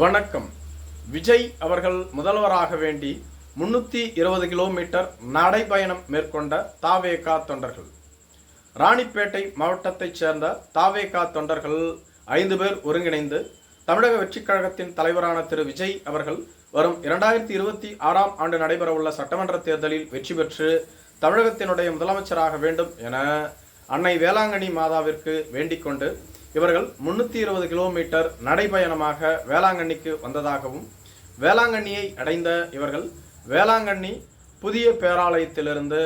வணக்கம். விஜய் அவர்கள் முதல்வராக வேண்டி முன்னூற்றி இருபது கிலோமீட்டர் நடைபயணம் மேற்கொண்ட தாவேகா தொண்டர்கள். ராணிப்பேட்டை மாவட்டத்தைச் சேர்ந்த தாவேகா தொண்டர்கள் ஐந்து பேர் ஒருங்கிணைந்து தமிழக வெற்றிக் கழகத்தின் தலைவரான திரு விஜய் அவர்கள் வரும் இரண்டாயிரத்தி இருபத்தி ஆறாம் ஆண்டு நடைபெறவுள்ள சட்டமன்ற தேர்தலில் வெற்றி பெற்று தமிழகத்தினுடைய முதலமைச்சராக வேண்டும் என அன்னை வேளாங்கண்ணி மாதாவிற்கு வேண்டிக் கொண்டு இவர்கள் முன்னூற்றி இருபது கிலோமீட்டர் நடைபயணமாக வேளாங்கண்ணிக்கு வந்ததாகவும் வேளாங்கண்ணியை அடைந்த இவர்கள் வேளாங்கண்ணி புதிய பேராலயத்திலிருந்து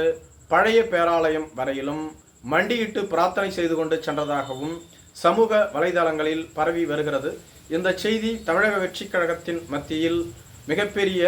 பழைய பேராலயம் வரையிலும் மண்டியிட்டு பிரார்த்தனை செய்து கொண்டு சென்றதாகவும் சமூக வலைதளங்களில் பரவி வருகிறது. இந்த செய்தி தமிழக வெற்றிக் கழகத்தின் மத்தியில் மிகப்பெரிய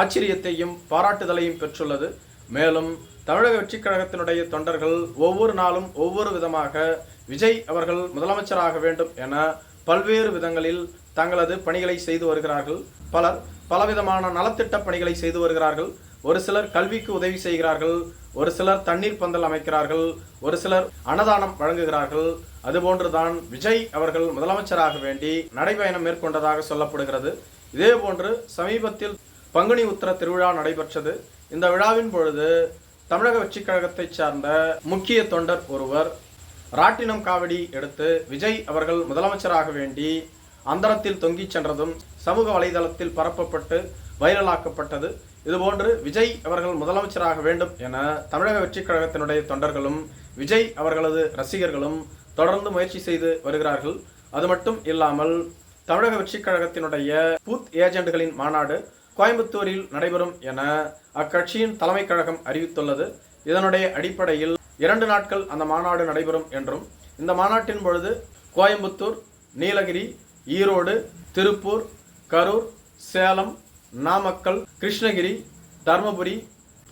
ஆச்சரியத்தையும் பாராட்டுதலையும் பெற்றுள்ளது. மேலும் தமிழக வெற்றிக் கழகத்தினுடைய தொண்டர்கள் ஒவ்வொரு நாளும் ஒவ்வொரு விதமாக விஜய் அவர்கள் முதலமைச்சராக வேண்டும் என பல்வேறு விதங்களில் தங்களது பணிகளை செய்து வருகிறார்கள். பலர் பலவிதமான நலத்திட்ட பணிகளை செய்து வருகிறார்கள். ஒரு சிலர் கல்விக்கு உதவி செய்கிறார்கள். ஒரு சிலர் தண்ணீர் பந்தல் அமைக்கிறார்கள். ஒரு சிலர் அன்னதானம் வழங்குகிறார்கள். அதுபோன்றுதான் விஜய் அவர்கள் முதலமைச்சராக வேண்டி நடைபயணம் மேற்கொண்டதாக சொல்லப்படுகிறது. இதேபோன்று சமீபத்தில் பங்குனி உத்திர திருவிழா நடைபெற்றது. இந்த விழாவின் பொழுது தமிழக வெற்றிக் கழகத்தைச் சார்ந்த முக்கிய தொண்டர் ஒருவர் ராட்டினம் காவடி எடுத்து விஜய் அவர்கள் முதலமைச்சராக வேண்டி அந்தரத்தில் தொங்கிச் சென்றதும் சமூக வலைதளத்தில் பரப்பப்பட்டு வைரலாக்கப்பட்டது. இதுபோன்று விஜய் அவர்கள் முதலமைச்சராக வேண்டும் என தமிழக வெற்றிக் கழகத்தினுடைய தொண்டர்களும் விஜய் அவர்களது ரசிகர்களும் தொடர்ந்து முயற்சி செய்து வருகிறார்கள். அது மட்டும் இல்லாமல் தமிழக வெற்றிக் கழகத்தினுடைய பூத் ஏஜென்ட்களின் மாநாடு கோயம்புத்தூரில் நடைபெறும் என அக்கட்சியின் தலைமை கழகம் அறிவித்துள்ளது. இதனுடைய அடிப்படையில் இரண்டு நாட்கள் அந்த மாநாடு நடைபெறும் என்றும் இந்த மாநாட்டின் பொழுது கோயம்புத்தூர் நீலகிரி ஈரோடு திருப்பூர் கரூர் சேலம் நாமக்கல் கிருஷ்ணகிரி தருமபுரி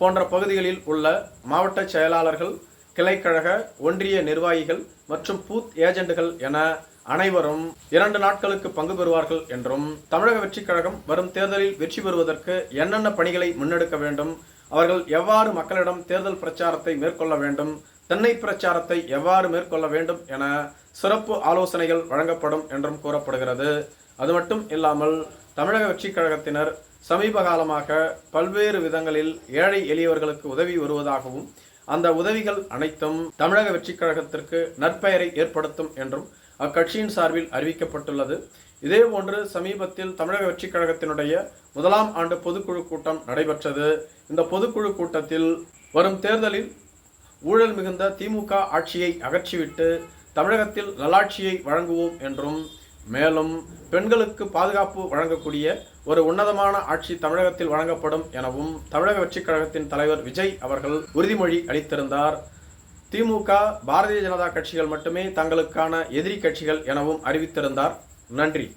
போன்ற பகுதிகளில் உள்ள மாவட்ட செயலாளர்கள் கிளைக்கழக ஒன்றிய நிர்வாகிகள் மற்றும் பூத் ஏஜெண்டுகள் என அனைவரும் இரண்டு நாட்களுக்கு பங்கு பெறுவார்கள் என்றும் தமிழக வெற்றிக் கழகம் வரும் தேர்தலில் வெற்றி பெறுவதற்கு என்னென்ன பணிகளை முன்னெடுக்க வேண்டும் அவர்கள் எவ்வாறு மக்களிடம் தேர்தல் பிரச்சாரத்தை மேற்கொள்ள வேண்டும் தென்னை பிரச்சாரத்தை எவ்வாறு மேற்கொள்ள வேண்டும் என சிறப்பு ஆலோசனைகள் வழங்கப்படும் என்றும் கூறப்படுகிறது. அது மட்டும் இல்லாமல் தமிழக வெற்றிக் கழகத்தினர் சமீப காலமாக பல்வேறு விதங்களில் ஏழை எளியவர்களுக்கு உதவி வருவதாகவும் அந்த உதவிகள் அனைத்தும் தமிழக வெற்றிக் கழகத்திற்கு நற்பெயரை ஏற்படுத்தும் என்றும் அக்கட்சியின் சார்பில் அறிவிக்கப்பட்டுள்ளது. இதேபோன்று சமீபத்தில் தமிழக வெற்றிக் கழகத்தினுடைய முதலாம் ஆண்டு பொதுக்குழு கூட்டம் நடைபெற்றது. இந்த பொதுக்குழு கூட்டத்தில் வரும் தேர்தலில் ஊழல் மிகுந்த திமுக ஆட்சியை அகற்றிவிட்டு தமிழகத்தில் நல்லாட்சியை வழங்குவோம் என்றும் மேலும் பெண்களுக்கு பாதுகாப்பு வழங்கக்கூடிய ஒரு உன்னதமான ஆட்சி தமிழகத்தில் வழங்கப்படும் எனவும் தமிழக வெற்றிக் கழகத்தின் தலைவர் விஜய் அவர்கள் உறுதிமொழி அளித்திருந்தார். திமுக பாரதிய ஜனதா கட்சிகள் மட்டுமே தங்களுக்கான எதிரி கட்சிகள் எனவும் அறிவித்திருந்தார். நன்றி.